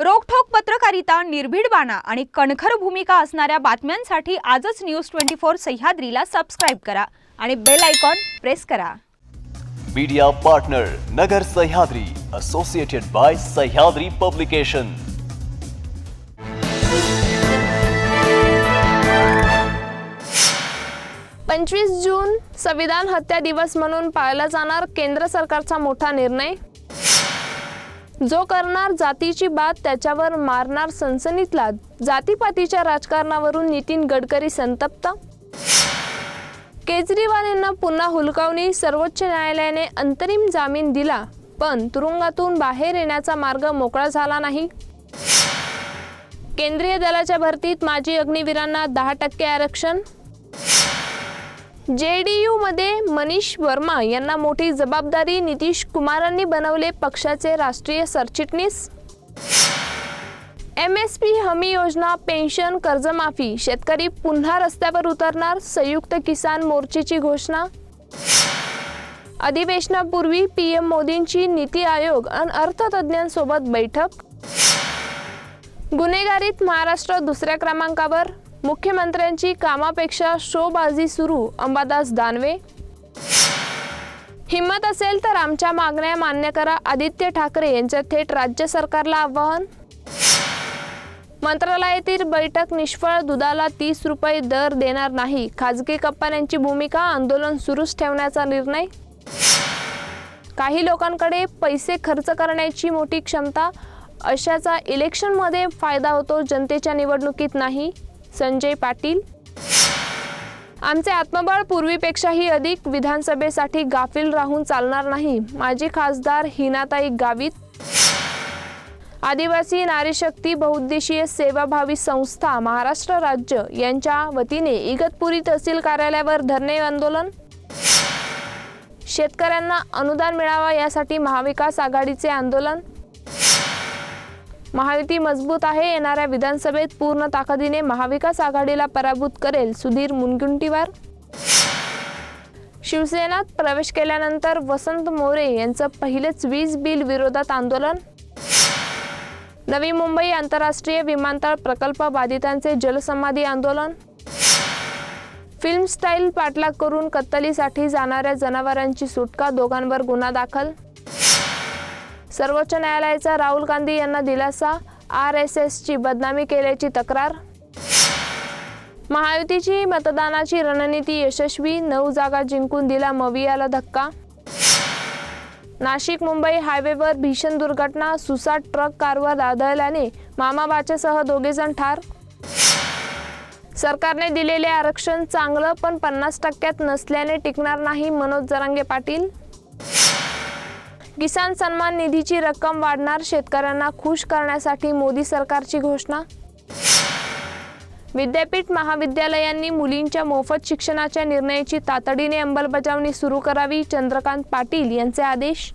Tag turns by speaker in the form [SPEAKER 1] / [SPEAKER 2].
[SPEAKER 1] रोखठोक पत्रकारिता निर्भीड बाणा आणि कणखर भूमिका असणाऱ्या बातम्यांसाठी आजच न्यूज ट्वेंटी फोर सह्याद्रीला सबस्क्राईब करा आणि बेल आयकॉन प्रेस करा.
[SPEAKER 2] Media partner Nagar Sahyadri associated by Sahyadri publication
[SPEAKER 3] पंचवीस जून संविधान हत्या दिवस म्हणून पाळला जाणार केंद्र सरकारचा मोठा निर्णय. जो करणार जातीची बात त्याच्यावर मारणार सनसनीतला जातीपातीच्या राजकारणावरून नितीन गडकरी संतप्त? केजरीवाल यांना पुन्हा हुलकावणी सर्वोच्च न्यायालयाने अंतरिम जामीन दिला पण तुरुंगातून बाहेर येण्याचा मार्ग मोकळा झाला नाही. केंद्रीय दलाच्या भरतीत माजी अग्निवीरांना दहा टक्के आरक्षण जे डी यूमध्ये मनीष वर्मा यांना मोठी जबाबदारी नितीश कुमारांनी बनवले पक्षाचे राष्ट्रीय सरचिटणीस. एम एस पी हमी योजना पेन्शन कर्जमाफी शेतकरी पुन्हा रस्त्यावर उतरणार संयुक्त किसान मोर्चेची घोषणा. अधिवेशनापूर्वी पी एम मोदींची नीती आयोग आणि अर्थतज्ज्ञांसोबत बैठक. गुन्हेगारीत महाराष्ट्र दुसऱ्या क्रमांकावर. मुख्यमंत्र्यांची कामापेक्षा शोबाजी सुरू अंबादास दानवे. हिंमत असेल तर आमच्या मागण्या मान्य करा आदित्य ठाकरे यांच्या थेट राज्य सरकारला आवाहन. मंत्रालयातील बैठक निष्फळ दुधाला तीस रुपये दर देणार नाही. खाजगी कंपन्यांची भूमिका आंदोलन सुरूच ठेवण्याचा निर्णय. काही लोकांकडे पैसे खर्च करण्याची मोठी क्षमता अशाचा इलेक्शनमध्ये फायदा होतो जनतेच्या निवडणुकीत नाही. संजय पाटील? आमचे आत्मबळ पूर्वीपेक्षाही अधिक विधानसभेसाठी गाफील राहून चालणार नाही माजी खासदार हिनाताई गावित. आदिवासी नारीशक्ती बहुद्देशीय बहुउद्देशीय सेवाभावी संस्था महाराष्ट्र राज्य यांच्या वतीने इगतपुरी तहसील कार्यालयावर धरणे आंदोलन. शेतकऱ्यांना अनुदान मिळावा यासाठी महाविकास आघाडीचे आंदोलन. महायुती मजबूत आहे. येणाऱ्या विधानसभेत पूर्ण ताकदीने महाविकास आघाडीला पराभूत करेल सुधीर मुनगुंटीवार. शिवसेनात प्रवेश केल्यानंतर वसंत मोरे यांचं पहिलेच वीज बिल विरोधात आंदोलन. नवी मुंबई आंतरराष्ट्रीय विमानतळ प्रकल्प बाधितांचे जलसमाधी आंदोलन. फिल्म स्टाईल पाठलाग करून कत्तलीसाठी जाणाऱ्या जनावरांची सुटका दोघांवर गुन्हा दाखल. सर्वोच्च न्यायालयाचा राहुल गांधी यांना दिलासा आर एस एसची बदनामी केल्याची तक्रार? महायुतीची मतदानाची रणनीती यशस्वी नऊ जागा जिंकून दिला मवियाला धक्का? नाशिक मुंबई हायवेवर भीषण दुर्घटना सुसाट ट्रक कारवर आदळल्याने मामाबाच्यासह दोघेजण ठार? सरकारने दिलेले आरक्षण चांगलं पण पन्नास टक्क्यात नसल्याने टिकणार नाही मनोज जरांगे पाटील? किसान सन्मान निधीची रक्कम वाढणार शेतकऱ्यांना खुश करण्यासाठी मोदी सरकारची घोषणा? विद्यापीठ महाविद्यालयांनी मुलींच्या मोफत शिक्षणाच्या निर्णयाची तातडीने अंमलबजावणी सुरू करावी चंद्रकांत पाटील यांचे आदेश?